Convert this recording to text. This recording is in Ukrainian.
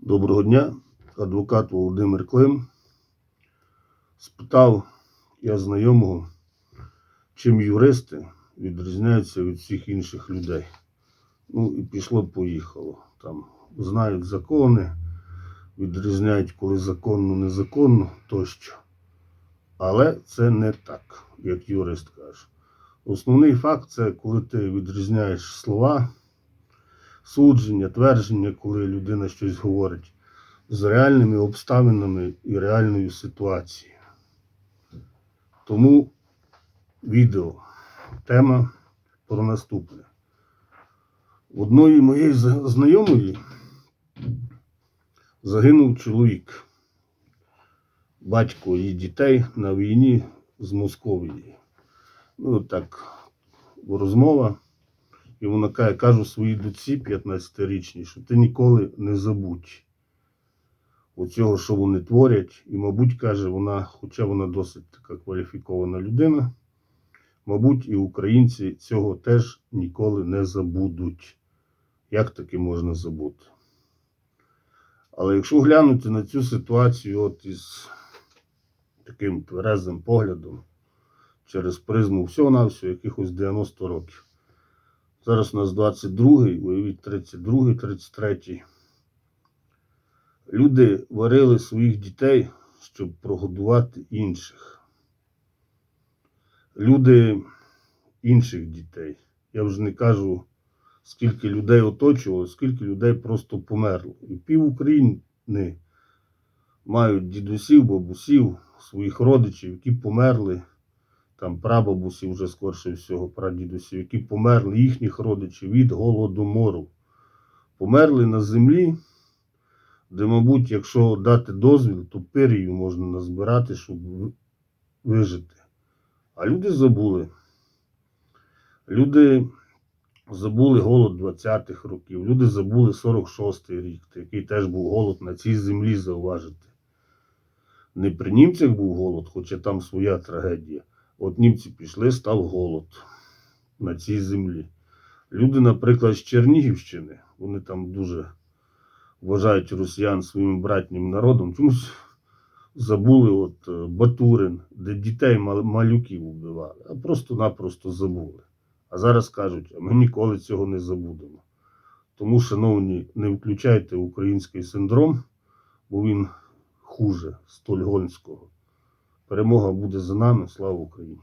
Доброго дня, адвокат Володимир Клим. Спитав я знайомого, чим юристи відрізняються від всіх інших людей. Ну і пішло-поїхало. Там знають закони, відрізняють, коли законно, незаконно тощо. Але це не так, як юрист каже. Основний факт це коли ти відрізняєш слова, судження, твердження, коли людина щось говорить, з реальними обставинами і реальною ситуацією. Тому відео, тема про наступне. В одної моєї знайомої загинув чоловік, батько її дітей на війні з Московією. Ну, так, розмова. І вона каже, кажу своїй доці 15-річній, що ти ніколи не забудь оцього, що вони творять. І, мабуть, каже, вона, хоча вона досить така кваліфікована людина, мабуть, і українці цього теж ніколи не забудуть. Як таки можна забути? Але якщо глянути на цю ситуацію от із таким тверезим поглядом, через призму всього-навсього якихось 90 років. Зараз у нас 22-й, уявіть 32-й, 33-й. Люди варили своїх дітей, щоб прогодувати інших. Люди інших дітей. Я вже не кажу, скільки людей оточувало, скільки людей просто померло. І пів України мають дідусів, бабусів, своїх родичів, які померли там прабабусі вже скорше всього, прадідусів, які померли їхніх родичів від голодомору. Померли на землі, де, мабуть, якщо дати дозвіл, то пирію можна назбирати, щоб вижити. А люди забули. Люди забули голод 20-х років, люди забули 46-й рік, який теж був голод на цій землі зауважити. Не при німцях був голод, хоча там своя трагедія. От німці пішли, став голод на цій землі. Люди, наприклад, з Чернігівщини, вони там дуже вважають росіян своїм братнім народом, чомусь забули от е, Батурин, де дітей малюків вбивали, а просто-напросто забули. А зараз кажуть, а ми ніколи цього не забудемо. Тому, шановні, не включайте український синдром, бо він хуже стольгонського. Перемога буде за нами. Слава Україні!